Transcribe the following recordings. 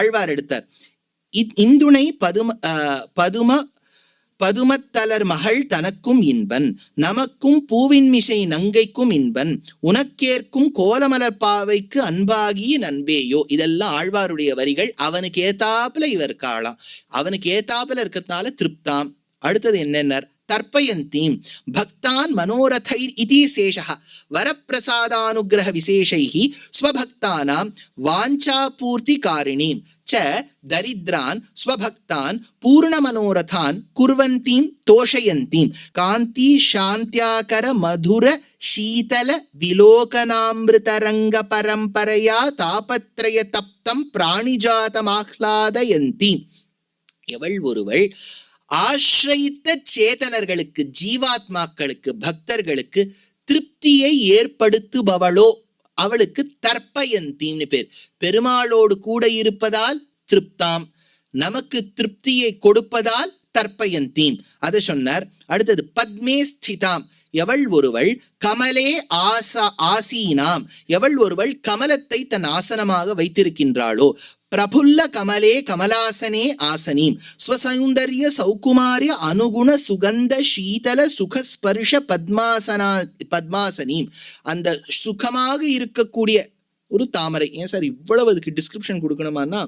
ஆழ்வார் எடுத்தார். இந்துணை பதும பதும பதுமத்தலர் மகள் தனக்கும் இன்பன். நமக்கும் பூவின் மிசை நங்கைக்கும் இன்பன். உனக்கேற்கும் கோலமலர் பாவைக்கு அன்பாகிய நண்பேயோ. இதெல்லாம் ஆழ்வாருடைய வரிகள். அவனுக்கு ஏத்தாப்புல இவர் காலாம். அவனுக்கு ஏத்தாப்புல இருக்கிறதுனால திருப்தாம். அடுத்தது என்னென்னர்? தர்ப்பயந்தீம் பக்தான் மனோரதை இதி சேஷः வரப்பிரசாதானுகிரக விசேஷைः ஸ்வபக்தானாம். வாஞ்சாபூர்த்தி காரிணீம். ச தரித்ரான் ஸ்வபக்தான் பூர்ணமனோரதான் குர்வந்தீம் தோஷயந்தீம் காந்தி சாந்தியாகர மதுர சீதல விலோகனாமிருதரங்க பரம்பரையா தாபத்ரய தப்தம் பிராணிஜாதமாஹ்லாதயந்தீம் எவள் ஒருவள் ஆசிரித்த சேதனர்களுக்கு ஜீவாத்மாக்களுக்கு பக்தர்களுக்கு திருப்தியை ஏற்படுத்துபவளோ அவளுக்கு தர்ப்பயந்தீம்னு பேர். பெருமாளோடு கூட இருப்பதால் திருப்தாம். நமக்கு திருப்தியை கொடுப்பதால் தர்ப்பயந்தீம் அதை சொன்னார். அடுத்தது பத்மே ஸ்திதாம். எவள் ஒருவள் கமலே ஆசா ஆசீனாம். எவள் ஒருவள் கமலத்தை தன் ஆசனமாக வைத்திருக்கின்றாளோ பிரபுல்ல கமலே கமலாசனே ஆசனீம் ஸ்வசௌந்தர்ய சௌகுமாரிய அனுகுண சுகந்த சீதல சுகஸ்பர்ஷ பத்மாசனா பத்மாசனீம் அந்த சுகமாக இருக்கக்கூடிய ஒரு தாமரை ஏன் சார் இவ்வளவு அதுக்கு டிஸ்கிரிப்ஷன் கொடுக்கணுமான்னா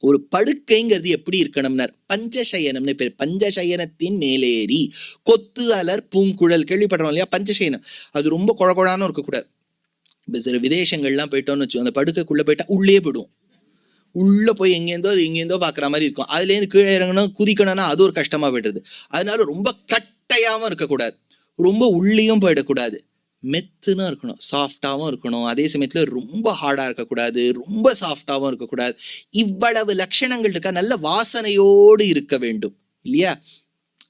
ஒரு படுக்கைங்கிறது எப்படி இருக்கணும்னார்? பஞ்சசயனம்னு பேர். பஞ்சசயனத்தின் மேலேறி கொத்து அலர் பூங்குழல் கேள்விப்படுறோம் இல்லையா? பஞ்சசயனம். அது ரொம்ப குழகுழான்னு இருக்கக்கூடாது. இப்போ சில விதேசங்கள்லாம் போயிட்டோம்னு வச்சுக்கோ அந்த படுக்கைக்குள்ளே போயிட்டா உள்ளே போயிடும் உள்ளே போய் எங்கேருந்தோ அது எங்கேருந்தோ பார்க்குற மாதிரி இருக்கும். அதுலேருந்து கீழே இறங்கணும் குதிக்கணும்னா அது ஒரு கஷ்டமாக போயிடுது. அதனால ரொம்ப கட்டையாகவும் இருக்கக்கூடாது. ரொம்ப உள்ளேயும் போயிடக்கூடாது. மெத்துன்னு இருக்கணும். சாஃப்டாகவும் இருக்கணும். அதே சமயத்தில் ரொம்ப ஹார்டாக இருக்கக்கூடாது. ரொம்ப சாஃப்டாகவும் இருக்கக்கூடாது. இவ்வளவு லட்சணங்கள் இருக்கா? நல்ல வாசனையோடு இருக்க வேண்டும். இல்லையா?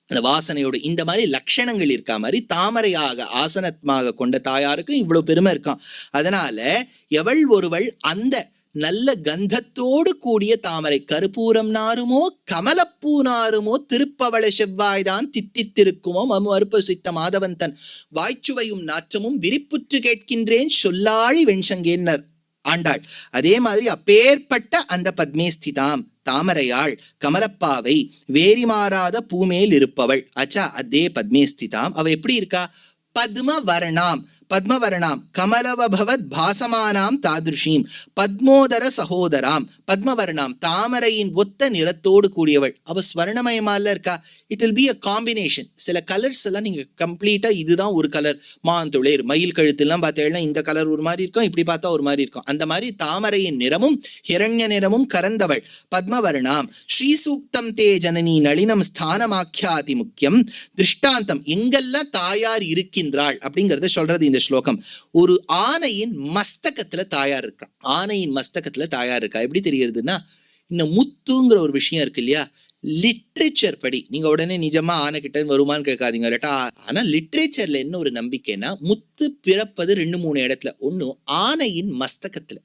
அந்த வாசனையோடு. இந்த மாதிரி லட்சணங்கள் இருக்கா மாதிரி தாமரையாக ஆசனத்மாக கொண்ட தாயாருக்கும் இவ்வளோ பெருமை இருக்கான் அதனால எவள் ஒருவள் அந்த நல்ல கந்தத்தோடு கூடிய தாமரை கருப்பூரம் நாருமோ கமலப்பூ நாருமோ திருப்பவள செவ்வாய்தான் தித்தித்திருக்குமோ மமு அறுப்பசித்த மாதவன் தன் வாய்ச்சுவையும் நாற்றமும் விரிப்புற்று கேட்கின்றேன் சொல்லாழி வெண்சங்கேன்னர் ஆண்டாள் அதே மாதிரி அப்பேற்பட்ட அந்த பத்மேஸ்திதாம் தாமரையாள் கமலப்பாவை வேரி மாறாத பூமேல் இருப்பவள். அச்சா அதே பத்மேஸ்திதாம் அவ எப்படி இருக்கா? பத்மவர்ணாம். பத்மவர்ணாம் கமலவபவத் பாசமானாம் தாதிருஷீம் பத்மோதர சகோதராம். பத்மவர்ணாம் தாமரையின் ஒத்த நிறத்தோடு கூடியவள். அவ ஸ்வர்ணமயமால இருக்கா? It will be a combination சில கலர்ஸ் எல்லாம் நீங்க கம்ப்ளீட்டா இதுதான் ஒரு கலர் மாந்துளேர் மயில் கழுத்துலாம் பார்த்தீங்கன்னா இந்த கலர் ஒரு மாதிரி இருக்கும். இப்படி பார்த்தா ஒரு மாதிரி இருக்கும். அந்த மாதிரி தாமரையின் நிறமும் ஹிரண்ய நிறமும் கறந்தவள். பத்மவர்ணாம். ஸ்ரீசூக்தம் தே ஜனனி நளினம் ஸ்தானமாக்கியாதி முக்கியம். திருஷ்டாந்தம். எங்கெல்லாம் தாயார் இருக்கின்றாள் அப்படிங்கறத சொல்றது இந்த ஸ்லோகம். ஒரு ஆனையின் மஸ்தகத்துல தாயார் இருக்கா? ஆனையின் மஸ்தகத்துல தாயார் இருக்கா? எப்படி தெரியுதுன்னா இந்த முத்துங்கிற ஒரு விஷயம் இருக்கு இல்லையா? லிட்ரேச்சர் படி. நீங்க உடனே நிஜமா ஆனை வருமானு வருமான்னு கேட்காதீங்க இல்லாட்டா. ஆனா லிட்ரேச்சர்ல என்ன ஒரு நம்பிக்கைன்னா முத்து பிறப்பது ரெண்டு மூணு இடத்துல. ஒண்ணு ஆனையின் மஸ்தகத்துல.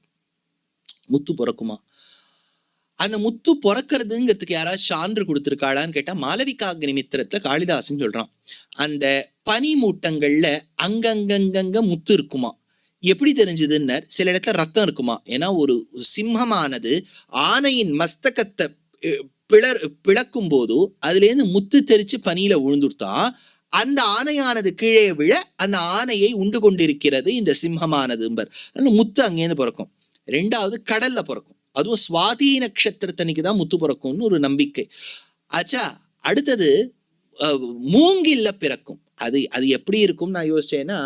முத்து பிறக்குமா? அந்த முத்து பிறக்கிறதுங்கிறதுக்கு யாராவது சான்று கொடுத்துருக்காளான்னு கேட்டால் மாளவிகாக்னி மித்திரத்தில் காளிதாசன் சொல்கிறான் அந்த பனிமூட்டங்களில் அங்கங்கங்கங்க முத்து இருக்குமா? எப்படி தெரிஞ்சதுன்னு சில இடத்துல ரத்தம் இருக்குமா? ஏன்னா ஒரு சிம்மமானது ஆனையின் மஸ்தகத்தை பிளர் பிளக்கும் போது அதுலேருந்து முத்து தெரிச்சு பனியில விழுந்துட்டா அந்த ஆணையானது கீழே விழ அந்த ஆணையை உண்டு கொண்டிருக்கிறது இந்த சிம்மமானதும்பர் அதனால முத்து அங்கேருந்து பிறக்கும். ரெண்டாவது கடல்ல பிறக்கும். அதுவும் சுவாதி நட்சத்திரத்தன்னைக்கு தான் முத்து பிறக்கும்னு ஒரு நம்பிக்கை. ஆச்சா அடுத்தது அஹ், மூங்கில்ல பிறக்கும். அது அது எப்படி இருக்கும் நான் யோசிச்சேன்னா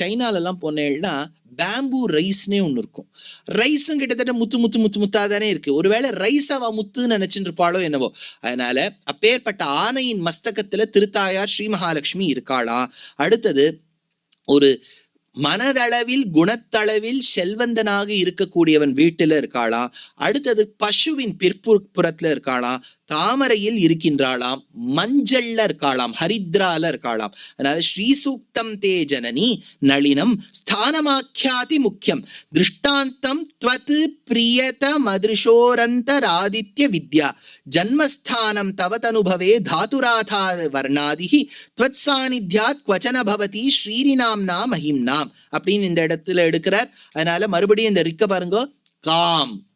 சைனாலெல்லாம் போனேன்னா பேம்பு ரைஸ்னே ஒன்று இருக்கும். ரைஸும் கிட்டத்தட்ட முத்து முத்து முத்து முத்தாக தானே இருக்குது ஒருவேளை ரைஸ் அவ முத்துன்னு நினச்சிட்டு இருப்பாளோ என்னவோ. அதனால அப்பேற்பட்ட ஆனையின் மஸ்தகத்தில் திருத்தாயார் ஸ்ரீ மகாலட்சுமி இருக்காளா அடுத்தது ஒரு மனதளவில் குணத்தளவில் செல்வந்தனாக இருக்கக்கூடியவன் வீட்டில் இருக்காளாம் அடுத்தது பசுவின் பிற்புறத்துல இருக்காளாம் தாமரையில் இருக்கின்றாளாம் மஞ்சள்ல இருக்காளாம் ஹரித்ரால இருக்காளாம். அதனால ஸ்ரீசூக்தம் தேஜனனி நளினம் ஸ்தானமாக்கியாதி முக்கியம். திருஷ்டாந்தம் துவத்து பிரியத மதுஷோரந்தராதித்ய வித்யா. ஜன்மஸ்தானம் தவதனுபவே தாதுராதா வர்ணாதிகி துவத் சாநித்யாத் குவச்சன பவதி ஸ்ரீரிநாம்னா நாம் நாம் அப்படின்னு இந்த இடத்துல எடுக்கிறார். அதனால மறுபடியும் இந்த ரிக்க பாருங்க. காம்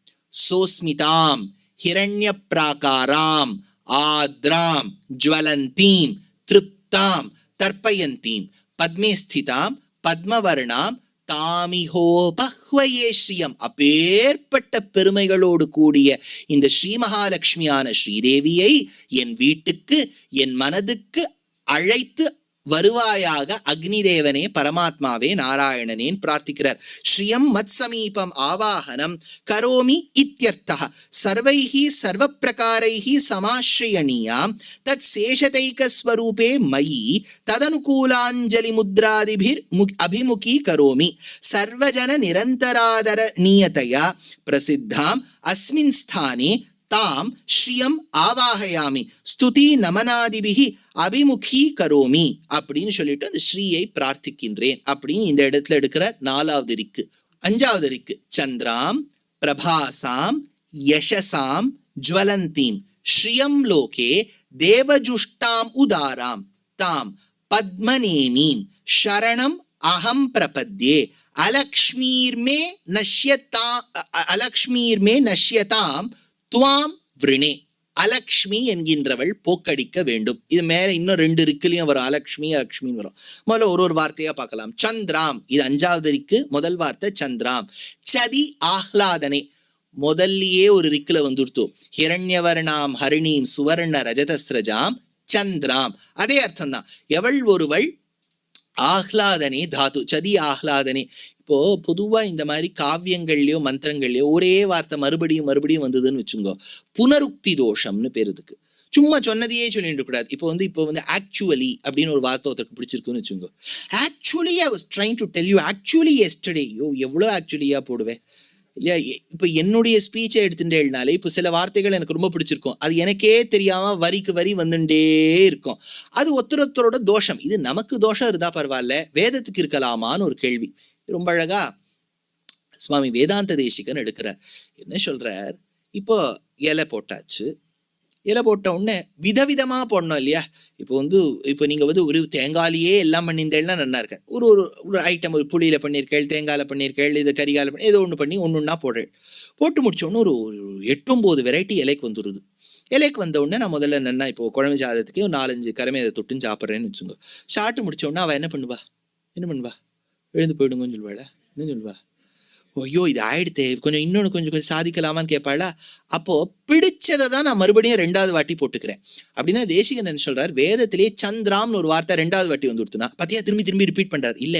சோஸ்மிதாம் ஹிரண்ய பிராகாராம் ஆத்ராம் ஜுவலந்தீம் திருப்தாம் தர்ப்பயந்தீம் பத்மே ஸ்திதாம் பத்மவர்ணாம் தாமிஹோப ஸ்ரீயம் அப்பேற்பட்ட பெருமைகளோடு கூடிய இந்த ஸ்ரீ மகாலட்சுமியான ஸ்ரீதேவியை என் வீட்டுக்கு என் மனதுக்கு அழைத்து வருவாயாக அக்னி தேவனே பரமாத்மாவே நாராயணனேன் பிரார்த்திக்கிறார். ஸ்ரீயம் மத் சமீபம் ஆவாகனம் கரோமி இத்தியர்த்தா. சர்வைஹி சர்வ பிரகாரைஹி சமாஸ்ரயணீயாம் தத் சேஷதைக ஸ்வரூபே மயி. ததனுகூலாஞ்சலி முத்ராதிபிர் மு- அபிமுகி கரோமி. சர்வஜன நிரந்தராதர நீயதையா. பிரசித்தாம். அஸ்மின் ஸ்தானே. தாம். ஸ்ரீயம் ஆவாகயாமி. ஸ்துதி நமனாதிபிகி அபிமுகி கரோமி அப்படின்னு சொல்லிட்டு அந்த ஸ்ரீயை பிரார்த்திக்கின்றேன் அப்படின்னு இந்த இடத்துல எடுக்கிற நாலாவது ரிக்கு அஞ்சாவது ரிக்கு சந்திராம் பிரபாசாம் யசசாம் ஜுவலந்தீம். ஸ்ரீயம் லோகே தேவஜுஷ்டாம் உதாராம். தாம் பத்மநேமீம். ஷரணம் அகம் பிரபத்யே. அலக்ஷ்மீர்மே நஷ்யதா அலக்ஷ்மீர்மே நஷ்யதாம். துவாம் விருணே. அலக்ஷ்மி என்கின்றவள் போக்கடிக்க வேண்டும். இது மேல இன்னும் ரெண்டு ரிக்குலயும் வரும். அலக்ஷ்மி அலக்ஷ்மின்னு வரும். முதல்ல ஒரு ஒரு வார்த்தையா பார்க்கலாம். சந்திராம். இது அஞ்சாவது ரிக்கு. முதல் வார்த்தை சந்திராம். சதி ஆஹ்லாதனே. முதல்லயே ஒரு ரிக்குல வந்துருத்தோம் ஹிரண்யவர்ணாம் ஹரிணீம் சுவர்ண ரஜதஸ்ரஜாம் சந்திராம். அதே அர்த்தம்தான். எவள் ஒருவள் ஆஹ்லாதனே தாத்து. சதி ஆஹ்லாதனே. இப்போ பொதுவா இந்த மாதிரி காவியங்கள்லயோ மந்திரங்கள்லயோ ஒரே வார்த்தை மறுபடியும் மறுபடியும் வந்ததுன்னு வச்சுங்கோ புனருக்தி தோஷம்னு பேர் இதுக்கு. சும்மா சொன்னதையே சொல்லிட்டு கூடாது. இப்போ வந்து இப்போ வந்து ஆக்சுவலி அப்படின்னு ஒரு வார்த்தை ஒருத்தருக்கு பிடிச்சிருக்குன்னு வச்சுக்கோங்க. Actually I was trying to tell you actually yesterday யோ எவ்வளோ ஆக்சுவலியா போடுவேன். இல்லையா? இப்போ என்னுடைய ஸ்பீச்சை எடுத்துட்டேனாலே இப்போ சில வார்த்தைகள் எனக்கு ரொம்ப பிடிச்சிருக்கும். அது எனக்கே தெரியாம வரிக்கு வரி வந்துட்டே இருக்கும். அது ஒருத்தரொத்தரோட தோஷம். இது நமக்கு தோஷம் இருந்தா பரவாயில்ல. வேதத்துக்கு இருக்கலாமான்னு ஒரு கேள்வி. ரொம்ப அழகா சுவாமி வேதாந்த தேசிகன் எடுக்கிறார். என்ன சொல்றார்? இப்போ இலை போட்டாச்சு. இலை போட்ட உடனே விதவிதமா போடணும் இல்லையா? இப்போ வந்து இப்போ நீங்க வந்து ஒரு தேங்காயிலேயே எல்லாம் பண்ணியிருந்தேன்னா நல்லா இருக்கேன் ஒரு ஒரு ஒரு ஐட்டம் ஒரு புளியில பண்ணியிருக்கேள் தேங்காயில பண்ணியிருக்கேள் இது கரிகால பண்ணி ஏதோ ஒன்று பண்ணி ஒன்று ஒன்றா போடுறேன். போட்டு முடிச்ச உடனே ஒரு ஒரு எட்டொம்போது வெரைட்டி இலைக்கு வந்துடுது இலைக்கு வந்த உடனே நான் முதல்ல என்னன்னா இப்போ குழம்பு சாதத்துக்கு ஒரு நாலஞ்சு கரமே தொட்டுன்னு சாப்பிட்றேன்னு வச்சுக்கோ சாப்பிட்டு முடிச்ச உடனே அவள் என்ன பண்ணுவா? என்ன பண்ணுவா? எழுந்து போயிடுங்கன்னு சொல்லுவாளா என்ன சொல்லுவா ஐயோ இது ஆயிடுத்து. கொஞ்சம் இன்னொன்று கொஞ்சம் கொஞ்சம் சாதிக்கலாமான்னு கேட்பாளா அப்போ பிடிச்சதை தான் நான் மறுபடியும் ரெண்டாவது வாட்டி போட்டுக்கிறேன். அப்படின்னா தேசிகன் என்ன சொல்றார்? வேதத்திலேயே சந்திராம்னு ஒரு வார்த்தை ரெண்டாவது வாட்டி வந்து கொடுத்துனா பார்த்தியா திரும்பி திரும்பி ரிப்பீட் பண்ணுறாரு இல்ல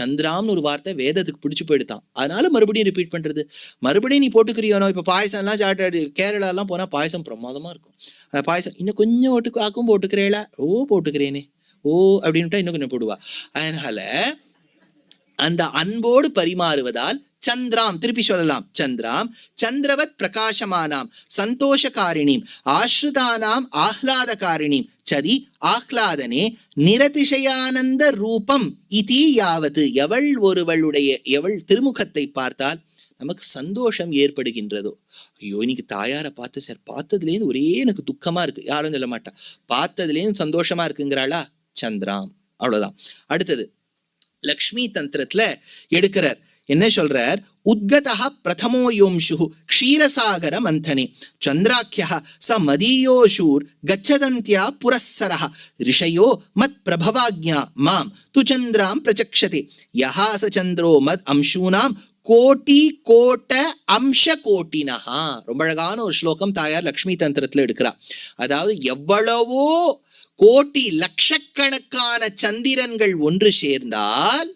சந்திராம்னு ஒரு வார்த்தை வேதத்துக்கு பிடிச்சி போயிடுதான் அதனால மறுபடியும் ரிப்பீட் பண்றது. மறுபடியும் நீ போட்டுக்கிறியோனோ? இப்போ பாயசம்லாம் சாட்டாடு கேரளாலாம் போனா பாயசம் பிரமாதமா இருக்கும். அந்த பாயசம் இன்னும் கொஞ்சம் ஓட்டுக்கு ஆக்கும் போட்டுக்கிறேளா? ஓ போட்டுக்கிறேனே. ஓ அப்படின்ட்டா இன்னும் கொஞ்சம் போடுவா. அதனால அந்த அன்போடு பரிமாறுவதால் சந்திராம் திருப்பி சொல்லலாம். சந்திராம் சந்திரவத் பிரகாசமானாம் சந்தோஷகாரிணிம் ஆஸ்ருதானாம் ஆஹ்லாதகாரிணிம் சதி ஆஹ்லாதனே நிரதிசயானந்த ரூபம் இதி யாவது எவள் ஒருவளுடைய எவள் திருமுகத்தை பார்த்தால் நமக்கு சந்தோஷம் ஏற்படுகின்றதோ. ஐயோ இன்னைக்கு தாயாரை பார்த்து சார் பார்த்ததுலேருந்து ஒரே எனக்கு துக்கமா இருக்கு. யாரும் சொல்ல மாட்டா. பார்த்ததுலேருந்து சந்தோஷமா இருக்குங்கிறாளா? சந்திராம். அவ்வளவுதான். அடுத்தது லக்ஷ்மி தந்திரத்துல எடுக்கிறார். என்ன சொல்றார்? உத்கதா பிரதமோ யோம்சு க்ஷீரசாகர மந்தனே. சந்திராக்கியா ச மதீயோஷூர் கச்சதந்தியா புரஸ்ஸரः ரிஷயோ மத் பிரபவாக்ஞா மாம் து சந்திராம் பிரச்சக்ஷதே. யஹா ச சந்திரோ மத் அம்சூனாம் கோட்டி கோட்ட அம்ச கோட்டினஹா. ரொம்ப அழகான ஒரு ஸ்லோகம் தாயார் லக்ஷ்மி தந்திரத்தில் எடுக்கிறா. அதாவது எவ்வளவோ கோட்டி லட்சக்கணக்கான சந்திரன்கள் ஒன்று சேர்ந்தால்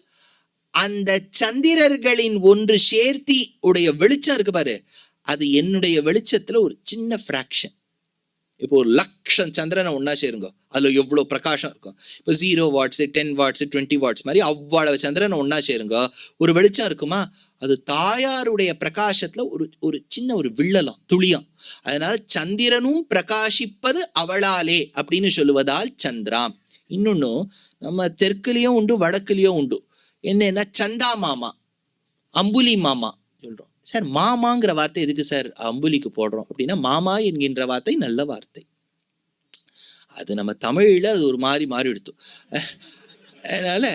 அந்த சந்திரர்களின் ஒன்று சேர்த்தி உடைய வெளிச்சம் இருக்கு பாரு. அது என்னுடைய வெளிச்சத்துல ஒரு சின்ன ஃப்ராக்ஷன் இப்போ ஒரு லட்சம் சந்திரனை ஒன்றா சேருங்க. அதுல எவ்வளவு பிரகாஷம் இருக்கும்? இப்போ zero watts ten watts twenty watts மாதிரி அவ்வளவு சந்திரனை ஒன்றா சேருங்க. ஒரு வெளிச்சம் இருக்குமா? அது தாயாருடைய பிரகாசத்துல ஒரு ஒரு சின்ன ஒரு வில்லலாம் துளியம். அதனால சந்திரனும் பிரகாசிப்பது அவளாலே அப்படின்னு சொல்லுவதால் சந்திராம். இன்னொன்னு நம்ம தெற்குலயும் உண்டு வடக்குலயும் உண்டு. என்னன்னா சந்தா மாமா அம்புலி மாமா சொல்றோம். சார் மாமாங்கிற வார்த்தை எதுக்கு சார் அம்புலிக்கு போடுறோம்? அப்படின்னா மாமா என்கின்ற வார்த்தை நல்ல வார்த்தை. அது நம்ம தமிழ்ல அது ஒரு மாதிரி மாறி எடுத்தோம் அதனால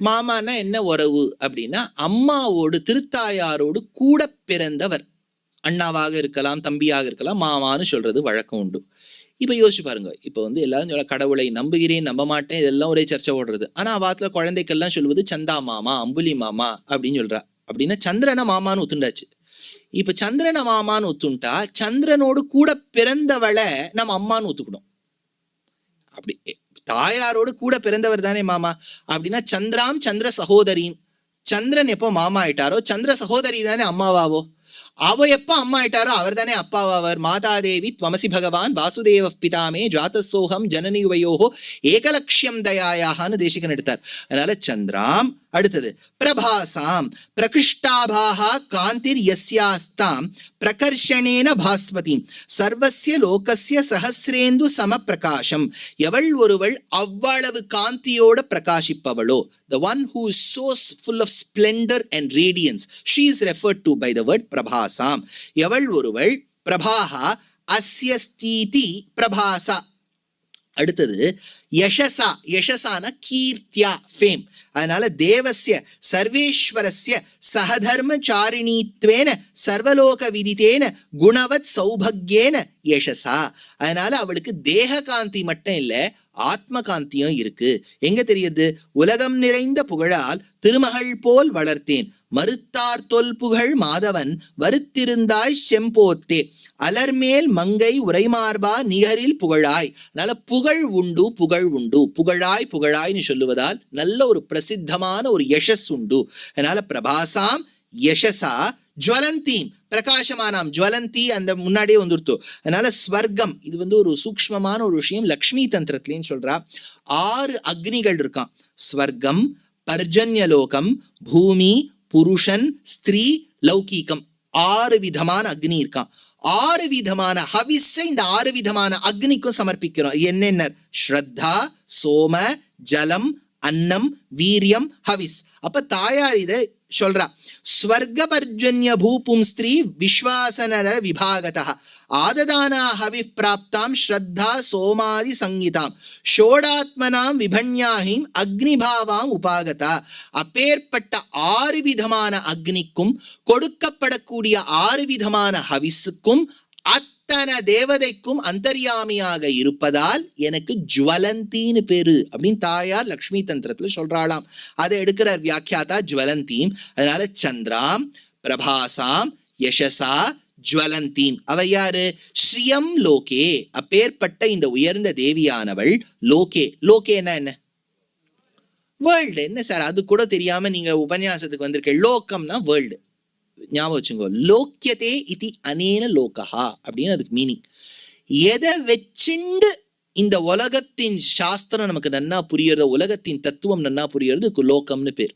மாமானா என்ன உறவு? அப்படின்னா அம்மாவோடு திருத்தாயாரோடு கூட பிறந்தவர். அண்ணாவாக இருக்கலாம் தம்பியாக இருக்கலாம் மாமான்னு சொல்றது வழக்கம் உண்டு. இப்போ யோசிச்சு பாருங்க. இப்போ வந்து எல்லாரும் சொல்ல கடவுளை நம்புகிறேன் நம்ப மாட்டேன் இதெல்லாம் ஒரே சர்ச்சை ஓடுறது. ஆனா அவாத்துல குழந்தைக்கெல்லாம் சொல்வது சந்தா மாமா அம்புலி மாமா அப்படின்னு சொல்றா. அப்படின்னா சந்திரனை மாமான்னு ஒத்துண்டாச்சு. இப்ப சந்திரனை மாமான்னு ஒத்துண்டா சந்திரனோடு கூட பிறந்தவளை நம்ம அம்மான்னு ஒத்துக்கணும். அப்படி தாயாரோடு கூட பிறந்தவர் தானே மாமா? அப்படின்னா சந்திராம் சந்திர சகோதரியும். சந்திரன் எப்போ மாமா ஆயிட்டாரோ சந்திர சகோதரி தானே அம்மாவாவோ? அவ எப்போ அம்மா ஆயிட்டாரோ அவர் தானே அப்பாவாவர். மாதாதேவி துவமசி பகவான் வாசுதேவ பிதாமே ஜாத்தசோகம் ஜனனியுவையோகோ உபயோகோ ஏகலட்சியம் தயாயாகான்னு தேசிகன் எடுத்தார். அதனால சந்திராம் அடுத்தது பிரபாசாம் பிரகிருஷ்டாபாகா காந்திர் யஸ்யாஸ்தாம் பிரகர்ஷனேன பாஸ்வதி சர்வசிய லோகசிய சஹசிரேந்து சம பிரகாஷம் எவள் ஒருவள் அவ்வளவு காந்தியோட பிரகாஷிப்பவளோ? The one who is so full of splendour and radiance she is referred to by the word பிரபாசாம். எவள் ஒருவள்? பிரபாகா அஸ்ய ஸ்தீதி பிரபாசா. அடுத்தது யசசா யசசான கீர்த்தியா ஃபேம் அதனால தேவசிய சர்வேஸ்வரஸ்ய சகதர்மச்சாரிணித்வேன சர்வலோக விதித்தேன குணவத் சௌபக்யேன யசசா அதனால அவளுக்கு தேக காந்தி மட்டும் இல்ல ஆத்ம காந்தியும் இருக்கு. எங்க தெரியுது? உலகம் நிறைந்த புகழால் திருமகள் போல் வளர்த்தேன். மறுத்தார் தொல் புகழ் மாதவன் வருத்திருந்தாய் செம்போத்தே. அலர்மேல் மங்கை உரைமார்பா நிகரில் புகழாய். அதனால புகழ் உண்டு புகழ் உண்டு. புகழாய் புகழாய்னு சொல்லுவதால் நல்ல ஒரு பிரசித்தமான ஒரு யசஸ் உண்டு. அதனால பிரபாசாம் யசசா ஜுவலந்தீம். பிரகாசமானாம். ஜுவலந்தி அந்த முன்னாடியே வந்துருத்தோ அதனால ஸ்வர்க்கம் இது வந்து ஒரு சூக்மமான ஒரு விஷயம். லக்ஷ்மி தந்திரத்திலேன்னு சொல்றா. ஆறு அக்னிகள் இருக்கான் ஸ்வர்க்கம் பர்ஜன்யலோகம் பூமி புருஷன் ஸ்திரீ லௌகீகம். ஆறு விதமான அக்னி இருக்கான் ஆறு விதமான ஹவிஸை இந்த ஆறு விதமான அக்னிக்கும் சமர்ப்பிக்கிறோம். என்னென்ன ஸ்ரத்தா சோம ஜலம் அன்னம் வீரியம் ஹவிஸ். அப்ப தாயார் இதை சொல்றா. ஸ்வர்க பர்ஜன்ய பூபும் ஸ்திரீ விஸ்வாசனர விபாகதா. ஆததானா ஹவி பிராப்தாம் ஸ்ரத்தா சோமாதி சங்கீதாம் ஷோடாத்மனாம் விபன்யாஹிம் அக்னிபாவாம் உபாகதா அப்பேற்பட்ட ஆறு விதமான அக்னிக்கும் கொடுக்கப்படக்கூடிய ஆறு விதமான ஹவிஸுக்கும் அத்தனை தேவதைக்கும் அந்தர்யாமியாக இருப்பதால் எனக்கு ஜுவலந்தின்னு பேரு அப்படின்னு தாயார் லக்ஷ்மி தந்திரத்துல சொல்றாளாம். அதை எடுக்கிறார் வியாக்கியாதா ஜுவலந்தீம் அதனால சந்திராம் பிரபாசாம் யசசா ஜுவலந்தீம் அவ யாரு? ஸ்ரீயம் லோகே. அப்பேற்பட்ட இந்த உயர்ந்த தேவியானவள் லோகே. லோகேனா என்ன வேர்ல்டு என்ன சார் அது கூட தெரியாம நீங்க உபன்யாசத்துக்கு வந்திருக்க. லோகம்னா வேர்ல்டு ஞாபகம் வச்சுங்கோ லோக்கியதே இது அனேன லோகஹா அப்படின்னு அதுக்கு மீனிங் எதை வச்சுண்டு இந்த உலகத்தின் சாஸ்திரம் நமக்கு நன்னா புரியறது உலகத்தின் தத்துவம் நன்னா புரியறதுக்கு லோகம்னு பேர்.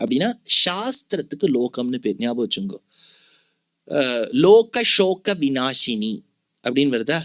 அப்படின்னா சாஸ்திரத்துக்கு லோகம்னு பேர். ஞாபகம் வச்சுங்கோ லோக சோக வினாசினி அப்படின்னு வருதா?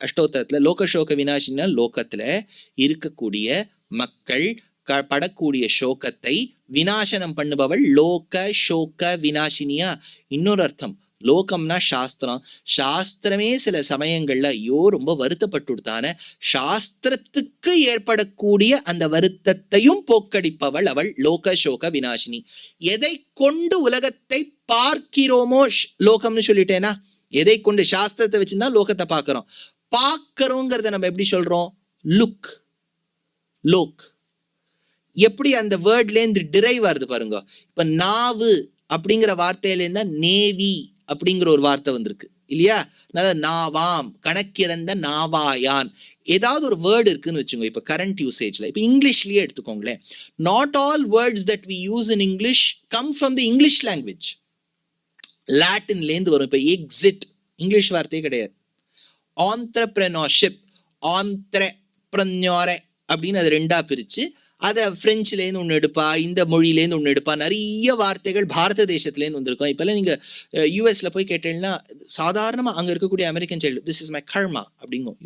அஷ்டோத்தரத்துல லோக சோக வினாசினா லோகத்துல இருக்கக்கூடிய மக்கள் க- படக்கூடிய சோகத்தை வினாசனம் பண்ணுபவள் லோக சோக வினாசினியா இன்னொரு அர்த்தம் லோகம்னா சாஸ்திரம். சாஸ்திரமே சில சமயங்கள்ல ஐயோ ரொம்ப வருத்தப்பட்டுடுத்தான. சாஸ்திரத்துக்கு ஏற்படக்கூடிய அந்த வருத்தத்தையும் போக்கடிப்பவள் அவள் லோக சோக வினாசினி எதை கொண்டு உலகத்தை பார்க்கிறோமோ லோகம்னு சொல்லிட்டேனா? எதை கொண்டு சாஸ்திரத்தை வச்சுதான் லோகத்தை பார்க்கிறோம். பார்க்கிறோங்கிறத நம்ம எப்படி சொல்றோம்? லுக் லோக் எப்படி அந்த வேர்ட்லேருந்து டிரைவ் வருது பாருங்க. இப்போ நாவு அப்படிங்கிற வார்த்தையிலேருந்து நேவி. அப்படிங்கிற ஒரு வார்த்தை வந்திருக்கு. இல்லையா? அதனால நாவாம் கணக்கிறந்த நாவாயான். ஏதாவது ஒரு வேர்டு இருக்குன்னு வச்சுக்கோங்க இப்போ கரண்ட் யூசேஜில் இப்போ இங்கிலீஷ்லேயே எடுத்துக்கோங்களேன். Not all words that we use in English come from the English language லாட்டின்லேருந்து வரும். இப்போ எக்ஸிட் இங்கிலீஷ் வார்த்தையே கிடையாது. ஆந்திரப்ரனர்ஷிப் ஆந்திரப்ரன்யோரே அப்படின்னு அது ரெண்டாக பிரித்து அதை ஃப்ரெஞ்சுலேருந்து ஒன்று எடுப்பா இந்த மொழியிலேருந்து ஒன்று எடுப்பா நிறைய வார்த்தைகள் பாரத தேசத்துலேருந்து வந்திருக்கும். இப்போல்லாம் நீங்கள் யூஎஸில் போய் கேட்டீங்கன்னா சாதாரணமாக அங்கே இருக்கக்கூடிய American child this is my karma அப்படிங்கும்.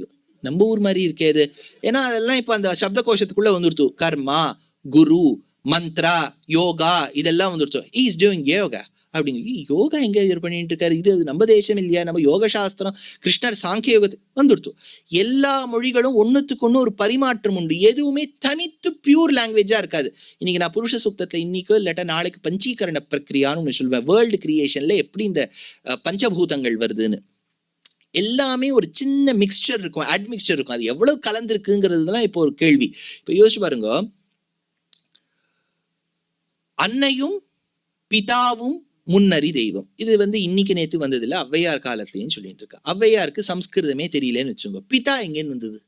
நம்ம ஊர் மாதிரி இருக்கேது ஏன்னா அதெல்லாம் இப்போ அந்த சப்த கோஷத்துக்குள்ளே வந்துருச்சு. கர்மா குரு மந்த்ரா யோகா இதெல்லாம் வந்துருச்சு. இஸ் டூயிங் யோகா அப்படிங்கிறது யோகா எங்க இது பண்ணிட்டு இருக்காரு இது அது நம்ம தேசம் இல்லையா? நம்ம யோக சாஸ்திரம் கிருஷ்ணர் சாங்கிய யோகத்தை வந்துடுத்து. எல்லா மொழிகளும் ஒன்றுத்துக்கு ஒன்று ஒரு பரிமாற்றம் உண்டு. எதுவுமே தனித்து பியூர் லாங்குவேஜா இருக்காது. இன்னைக்கு நான் புருஷ சுத்தத்தை இன்னைக்கோ இல்லாட்டா நாளைக்கு பஞ்சீகரண பிரக்ரியான்னு ஒன்று சொல்லுவேன். வேர்ல்டு கிரியேஷன்ல எப்படி இந்த பஞ்சபூதங்கள் வருதுன்னு. எல்லாமே ஒரு சின்ன மிக்சர் இருக்கும். அட்மிக்சர் இருக்கும். அது எவ்வளவு கலந்துருக்குங்கிறதுலாம் இப்போ ஒரு கேள்வி. இப்போ யோசிச்சு பாருங்க. அன்னையும் பிதாவும் முன்னறி தெய்வம். இது வந்து இன்னைக்கு நேத்து வந்ததில்ல ஔவையார் காலத்தையும் சொல்லிட்டு இருக்கா. ஔவையாருக்கு சம்ஸ்கிருதமே தெரியலன்னு வச்சுக்கோங்க. பிதா எங்கேன்னு வந்தது?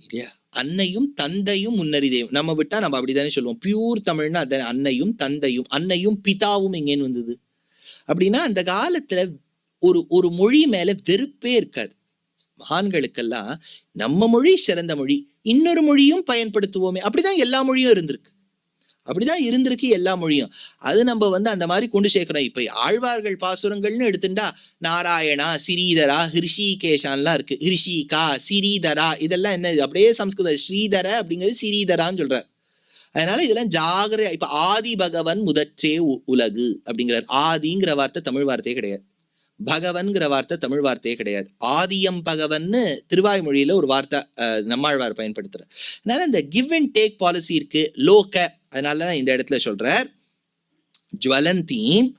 இல்லையா? அன்னையும் தந்தையும் முன்னறி தெய்வம். நம்ம விட்டா நம்ம அப்படிதானே சொல்லுவோம். பியூர் தமிழ்னா அதான் அன்னையும் தந்தையும் அன்னையும் பிதாவும் எங்கேன்னு வந்தது? அப்படின்னா அந்த காலத்துல ஒரு ஒரு மொழி மேல வெறுப்பே இருக்காது. மகான்களுக்கெல்லாம் நம்ம மொழி சிறந்த மொழி. இன்னொரு மொழியும் பயன்படுத்துவோமே. அப்படிதான் எல்லா மொழியும் இருந்திருக்கு. அப்படிதான் இருந்திருக்கு எல்லா மொழியும். அது நம்ம வந்து அந்த மாதிரி கொண்டு சேர்க்கிறோம். இப்போ ஆழ்வார்கள் பாசுரங்கள்னு எடுத்துட்டா நாராயணா சிறீதரா ஹிருஷிகேஷான்லாம் இருக்கு. ஹிருஷிகா சிறீதரா இதெல்லாம் என்ன அப்படியே சம்ஸ்கிருத ஸ்ரீதர அப்படிங்கிறது சிறீதரான்னு சொல்றாரு. அதனால இதெல்லாம் ஜாகிரதை இப்ப ஆதி பகவன் முதற்றே உலகு அப்படிங்கிறார். ஆதிங்கிற வார்த்தை தமிழ் வார்த்தையே கிடையாது. பகவன்கிற வார்த்தை தமிழ் வார்த்தையே கிடையாது. ஆதியம் பகவன்னு திருவாய்மொழியில ஒரு வார்த்தை நம்மாழ்வார் பயன்படுத்துறார். அதனால இந்த கிவ் அண்ட் டேக் பாலிசி இருக்கு லோக அதனால தான் இந்த இடத்துல சொல்றார். ஜுவலந்தீம்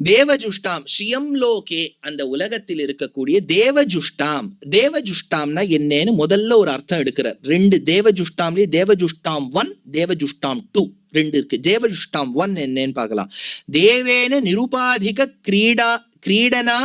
தேவஜுஷ்டாம் ஸ்ரீயம் லோகே அந்த உலகத்தில் இருக்கக்கூடிய தேவஜுஷ்டாம். தேவஜுஷ்டாம்னா என்னன்னு முதல்ல ஒரு அர்த்தம் எடுக்கிறார். ரெண்டு தேவஜுஷ்டாம்லேயே தேவஜுஷ்டாம் ஒன் தேவஜுஷ்டாம் டூ ரெண்டு இருக்கு. தேவஜுஷ்டாம் ஒன் என்னன்னு பார்க்கலாம். தேவேன நிருபாதிக கிரீடா கிரீடனா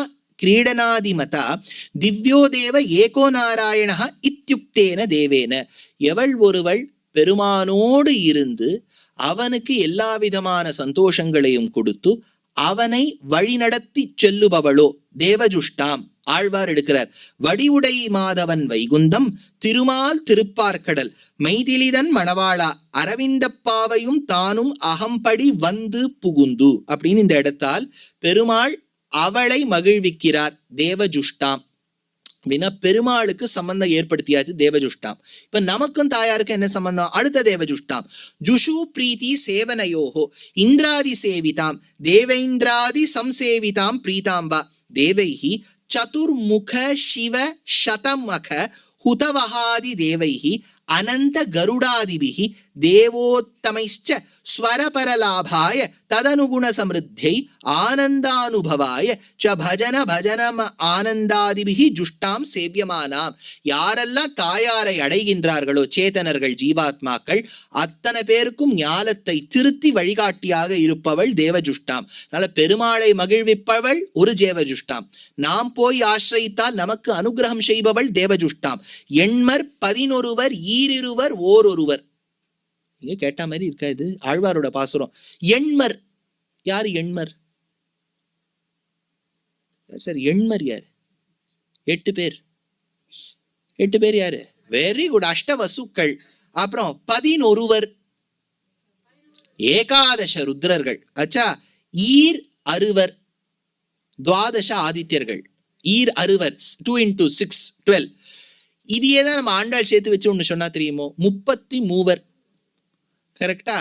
கிரீடனாதிமதா திவ்யோ தேவ ஏகோ நாராயணா இத்தியுக்தேன தேவேன எவள் ஒருவள் பெருமானோடு இருந்து அவனுக்கு எல்லா விதமான சந்தோஷங்களையும் கொடுத்து அவனை வழிநடத்தி செல்லுபவளோ தேவஜுஷ்டாம் ஆழ்வார் எடுக்கிறார். வடிவுடை மாதவன் வைகுந்தம் திருமால் திருப்பார்க்கடல் மைதிலிதன் மணவாளா அரவிந்தப்பாவையும் தானும் அகம்படி வந்து புகுந்து அப்படின்னு இந்த இடத்தால் பெருமாள் அவளை மகிழ்விக்கிறார் தேவஜுஷ்டாம். அப்படின்னா பெருமாளுக்கு சம்பந்தம் ஏற்படுத்தியாச்சு தேவஜுஷ்டாம். இப்ப நமக்கும் தாயாருக்கும் என்ன சம்பந்தம்? அடுத்த தேவஜுஷ்டாம். ஜுஷு பிரீத்தி சேவனயோகோ இந்திராதி சேவிதாம் தேவேந்திராதி சம்சேவிதாம் பிரீதாம்பா. தேவைஹி சதுர்முக சிவ சதமக ஹுதவஹாதி தேவைஹி அனந்த கருடாதிபிகி தேவோத்தமைச்ச ஸ்வரபரலாபாய ததனுகுண சமிருத்தியை ஆனந்தானுபவாய ச பஜன பஜனம் ஆனந்தாதிபிகி ஜுஷ்டாம் சேவியமானாம் யாரெல்லாம் தாயாரை அடைகின்றார்களோ சேதனர்கள் ஜீவாத்மாக்கள் அத்தனை பேருக்கும் ஞாலத்தை திருத்தி வழிகாட்டியாக இருப்பவள் தேவஜுஷ்டாம். அதனால பெருமாளை மகிழ்விப்பவள் ஒரு ஜேவஜுஷ்டாம். நாம் போய் ஆசிரித்தால் நமக்கு அனுகிரகம் செய்பவள் தேவஜுஷ்டாம். எண்மர் பதினொருவர் ஈரிருவர் ஓரொருவர். நீங்க கேட்ட மாதிரி இருக்கா இது? ஆழ்வாரோட பாசுரம். எண்மர். யார் எண்மர்? சார்? எண்மர் யார்? எட்டு பேர். எட்டு பேர் யாரு? வெரி குட் அஷ்டவசுக்கள். அப்புறம் பதினொருவர். ஏகாதச ருத்ரர்கள். அச்சா ஈர் அறுவர். துவாதச ஆதித்யர்கள். ஈர் அறுவர். டூ இன்டூ சிக்ஸ் டுவெல் இதையே தான் நம்ம ஆண்டாள் சேர்த்து வச்சு ஒன்று சொன்னா தெரியுமோ? முப்பத்தி மூவர். கரெக்டா?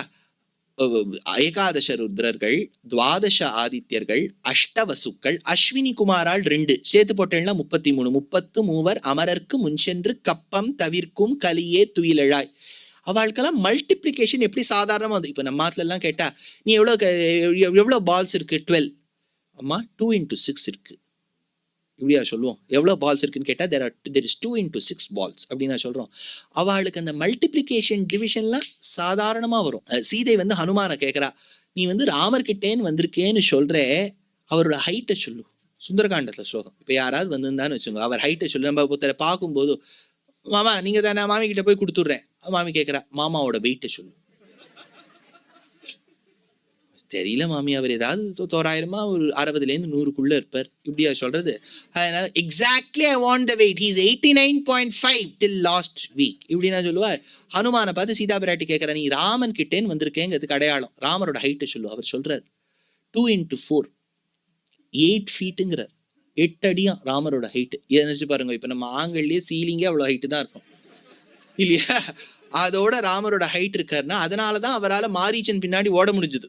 ஏகாதச ருத்ரர்கள் துவாதச ஆதித்யர்கள் அஷ்டவசுக்கள் அஸ்வினி குமாரால் ரெண்டு. சேர்த்து போட்டேன்னா முப்பத்தி மூணு முப்பத்து மூவர் அமரர்க்கு முன்சென்று கப்பம் தவிர்க்கும் கலியே துயிலழாய். அவளுக்கெல்லாம் மல்டிப்ளிகேஷன் எப்படி சாதாரணமாக வந்து இப்போ நம்ம மாத்துலலாம் எல்லாம் கேட்டா நீ எவ்வளோ எவ்வளோ பால்ஸ் இருக்கு? டுவெல் அம்மா டூ இன்டூ சிக்ஸ் இருக்கு. இப்படியா சொல்லுவோம். எவ்வளோ பால்ஸ் இருக்குன்னு கேட்டால் there are there is two into six balls அப்படின்னு நான் சொல்கிறோம் அவளுக்கு அந்த மல்டிப்ளிகேஷன் டிவிஷன்லாம் சாதாரணமாக வரும். சீதை வந்து ஹனுமானை கேட்குறா நீ வந்து ராமர்கிட்டேன்னு வந்திருக்கேன்னு சொல்கிற அவரோட ஹைட்டை சொல்லு. சுந்தரகாண்டத்தில் ஸ்லோகம். இப்போ யாராவது வந்திருந்தான்னு வச்சுக்கோங்க அவர் ஹைட்டை சொல்லு. நம்ம ஒருத்தரை பார்க்கும்போது மாமா நீங்கள் தானே மாமி கிட்ட போய் கொடுத்துட்றேன். மாமி கேட்குறா மாமாவோட வெயிட்டை சொல்லு. தெரியல மாமி. அவர் ஏதாவது தோராயிரமா ஒரு அறுபதுலேருந்து நூறுக்குள்ள இருப்பார். இப்படியா சொல்றது? அதனால exactly I want the weight he's eighty nine point five till last week இப்படி நான் சொல்லுவார். ஹனுமானை பார்த்து சீதா பிராட்டி கேட்குற நீ ராமன் கிட்டேன்னு வந்திருக்கேங்கிறதுக்கு அடையாளம். ராமரோட ஹைட்டை சொல்லுவா அவர் சொல்றார் டூ இன்ட்டு ஃபோர் எயிட் ஃபீட்டுங்கிறார் எட்டு அடியும் ராமரோட ஹைட்டு நினைச்சு பாருங்க. இப்போ நம்ம ஆங்கள்லயே சீலிங்கே அவ்வளோ ஹைட்டு தான் இருக்கும். இல்லையா? அதோட ராமரோட ஹைட் இருக்காருன்னா அதனால தான் அவரால் மாரீச்சன் பின்னாடி ஓட முடிஞ்சுது.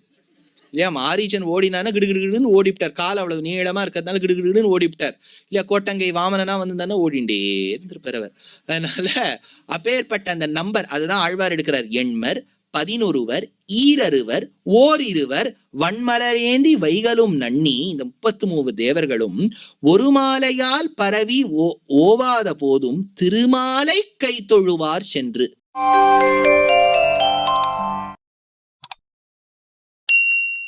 இல்லையா? மாரீச்சன் ஓடினானா கிடுகிடுன்னு ஓடிவிட்டார். கால் அவ்வளவு நீளமா இருக்கிறதுனால கிடுகிடுன்னு ஓடிவிட்டார். இல்லையா? கோட்டங்கை வாமனனா வந்திருந்தானே ஓடிண்டே இருந்திருப்பார் அவர். அதனால அப்பேற்பட்ட அந்த நம்பர் அதுதான் ஆழ்வார் எடுக்கிறார். எண்மர் பதினொருவர் ஈரருவர் ஓரிருவர் வன்மலரேந்தி வைகளும் நன்னி இந்த முப்பத்து மூவு தேவர்களும் ஒரு மாலையால் பரவி ஓ ஓவாத போதும் திருமாலை கை தொழுவார் சென்று.